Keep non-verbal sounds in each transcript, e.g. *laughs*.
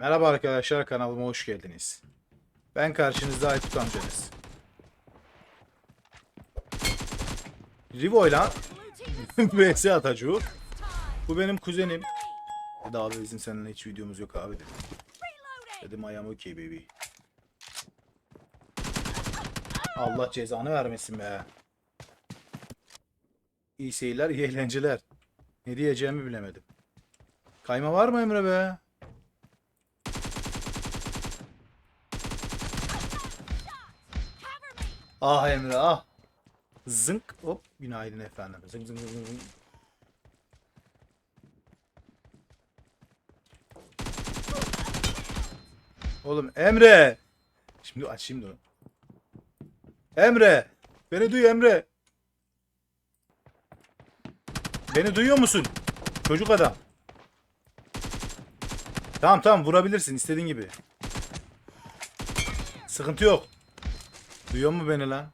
Merhaba arkadaşlar kanalıma hoş geldiniz. Ben karşınızda Aykut amcanız. Rivo'yla *laughs* vs Atacu. Bu benim kuzenim. Dedi abi bizim seninle hiç videomuz yok abi dedim. Dedim I am okay baby. Allah cezanı vermesin be. İyi seyirler, iyi eğlenceler. Ne diyeceğimi bilemedim. Kayma var mı Emre be? Ah Emre ah. Zınk hop günaydın efendim. Zınk zınk zınk zınk. Oğlum Emre. Şimdi açayım onu. Emre. Beni duy Emre. Beni duyuyor musun? Çocuk adam. Tamam tamam vurabilirsin istediğin gibi. Sıkıntı yok. Duyuyor mu beni lan?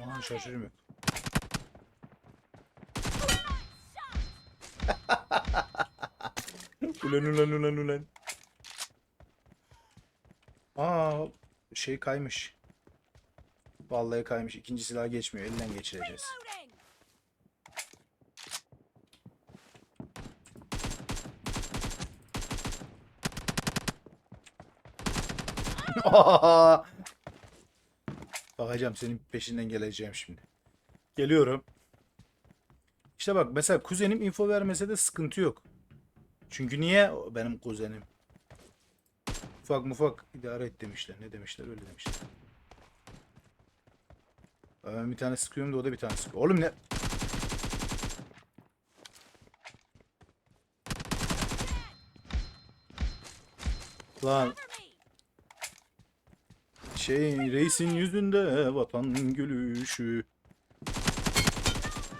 Aa şaşırım yok. *laughs* ulan ulan ulan ulan. Aa şey kaymış. Vallahi kaymış. İkinci silah geçmiyor. Elinden geçireceğiz. *laughs* Bakacağım senin peşinden geleceğim şimdi. Geliyorum. İşte bak mesela kuzenim info vermese de sıkıntı yok. Çünkü niye benim kuzenim? Ufak mufak idare et demişler. Ne demişler öyle demişler. Ben bir tane sıkıyorum da o da bir tane sıkıyor. Oğlum ne? Lan şey reisin yüzünde vatan gülüşü.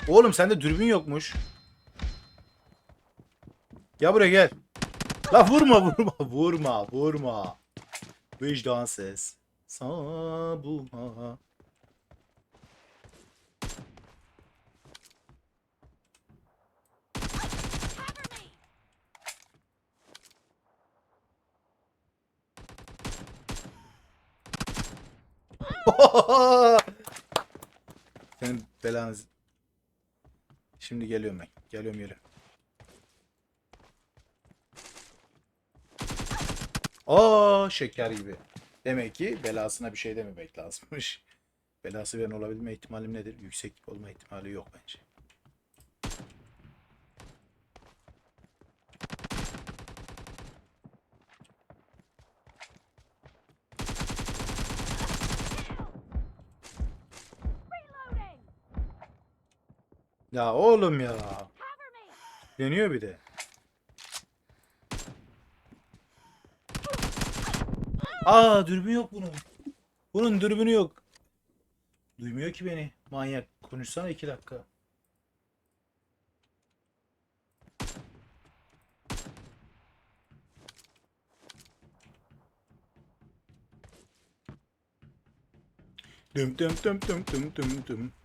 Oğlum sende dürbün yokmuş. Gel buraya gel. La vurma *laughs* vurma vurma vurma. Vicdansız. Sabuha. *laughs* Senin belanız. Şimdi geliyorum ben. Geliyorum geliyorum. Aa şeker gibi. Demek ki belasına bir şey dememek lazımmış. *laughs* Belası ben olabilme ihtimalim nedir? Yüksek olma ihtimali yok bence. Ya oğlum ya. Deniyor bir de. Aa dürbün yok bunun. Bunun dürbünü yok. Duymuyor ki beni. Manyak. Konuşsana iki dakika. Düm düm düm düm düm düm düm.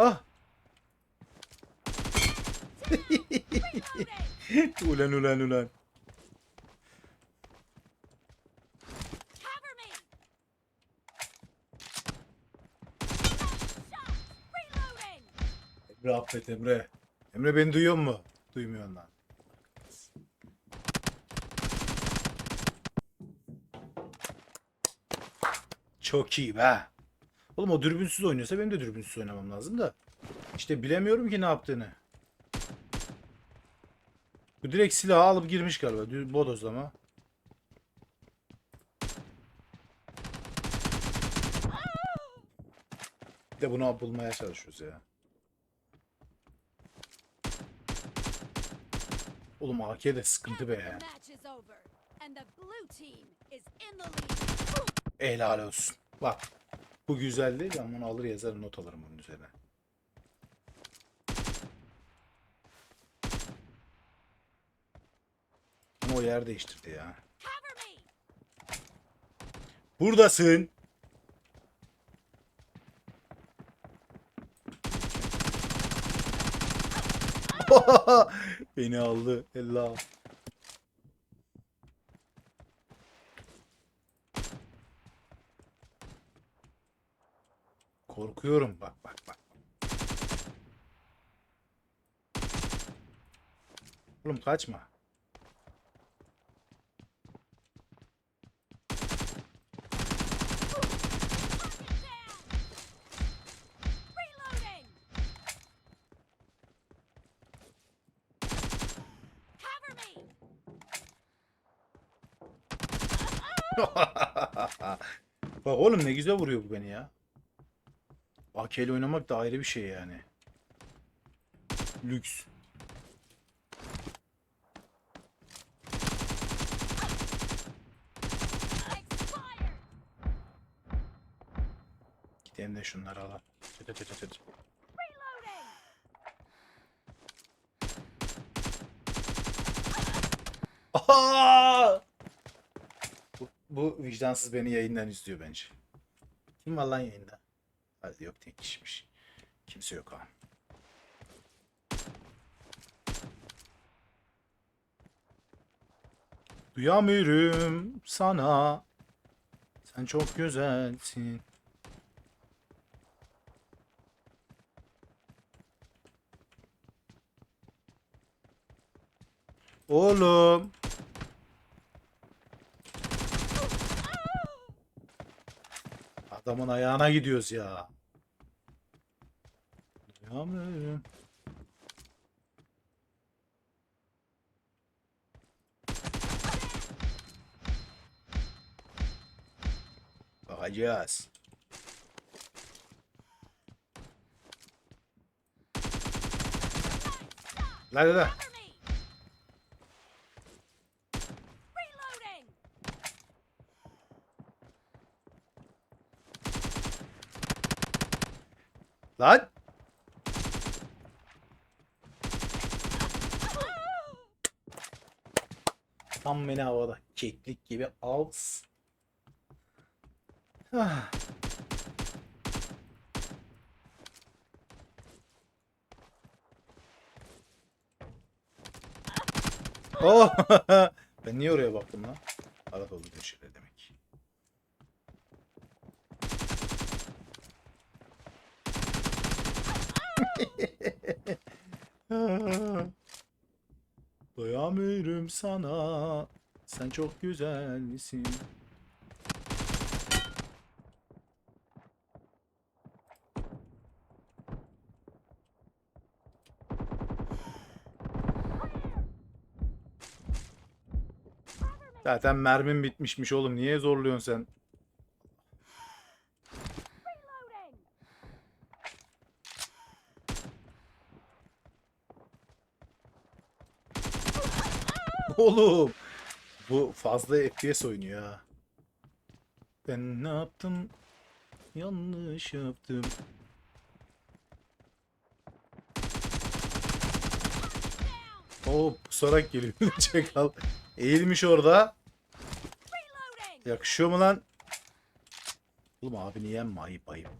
Ah. *laughs* ulan ulan ulan. Emre affet Emre. Emre beni duyuyor mu? Duymuyor lan. Çok iyi be. Oğlum o dürbünsüz oynuyorsa benim de dürbünsüz oynamam lazım da. İşte bilemiyorum ki ne yaptığını. Bu direkt silahı alıp girmiş galiba. Bodozlama. Bir de bunu bulmaya çalışıyoruz ya. Oğlum AK de sıkıntı be ya. Helal olsun. Bak. Bu güzeldi. Ben bunu alır yazarım not alırım bunun üzerine. Ama o yer değiştirdi ya. Buradasın. *laughs* Beni aldı. Ella. Korkuyorum. Bak bak bak. Oğlum kaçma. *laughs* Bak oğlum ne güzel vuruyor bu beni ya. AK oynamak da ayrı bir şey yani. Lüks. Gidelim de şunları alalım. Tüt tüt! Aha! Bu, bu vicdansız beni yayından izliyor bence. Kim var lan yayında? Hadi yok tek kişiymiş. Kimse yok ha. Duyamıyorum sana. Sen çok güzelsin. Oğlum. Adamın ayağına gidiyoruz ya. Duyamıyorum. Bakacağız. La la la. Lan. Tam beni havada. Keklik gibi ağız. Ah. Oh! *laughs* ben niye oraya baktım lan? Oluyor şeyler demek. *laughs* Doyamıyorum sana. Sen çok güzelsin. Zaten mermim bitmişmiş oğlum. Niye zorluyorsun sen? Oğlum. Bu fazla FPS oynuyor ha. Ben ne yaptım? Yanlış yaptım. O pusarak geliyor *laughs* çakal. Eğilmiş orada. Yakışıyor mu lan? Oğlum abini yenme ayıp ayıp.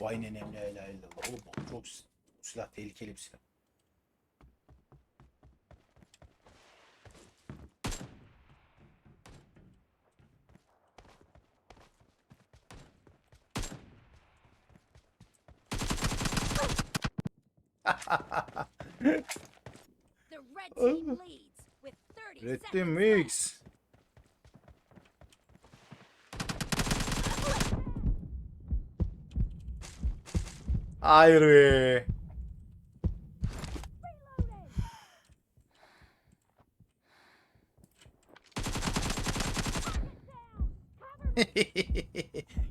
Vay nenem la ilahe illallah. Oğlum çok silah tehlikeli bir silah. Red team leads with 30 Red seconds Team left. Mix. Hayır be.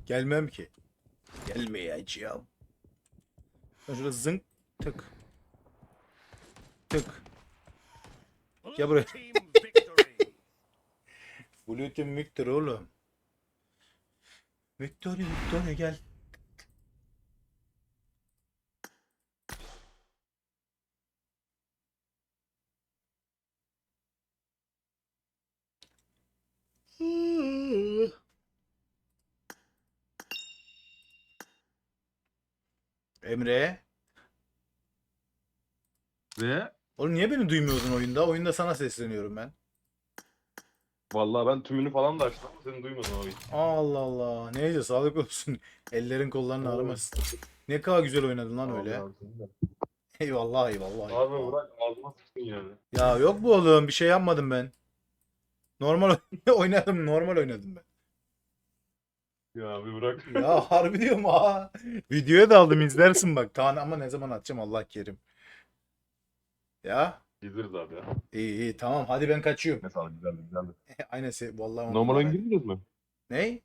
Gelmem ki. Gelmeyeceğim. Şurada zınk tık. Tık. Gel buraya. *laughs* Blue Team Victor oğlum. Victoria Victoria gel. Emre ve Oğlum niye beni duymuyordun oyunda? Oyunda sana sesleniyorum ben. vallahi ben tümünü falan da açtım ama seni duymadım abi. Allah Allah. Neyse sağlık olsun. *laughs* Ellerin kolların Oo. ağrımasın. Ne kadar güzel oynadın lan öyle. Vallahi *laughs* de. Eyvallah eyvallah. Abi eyvallah. bırak ağzıma sıktın yani. Ya yok bu oğlum bir şey yapmadım ben. Normal *laughs* oynadım normal oynadım ben. Ya abi bırak. Ya harbi diyorum ha. Videoya da aldım izlersin bak. Tamam ama ne zaman atacağım Allah kerim. Ya Gideriz abi ya. iyi iyi tamam hadi ben kaçıyorum. Ne sağlık güzeldi güzeldi. *laughs* Aynen se vallahi on Normal oyun numara. girmeyeceğiz mi? Ne?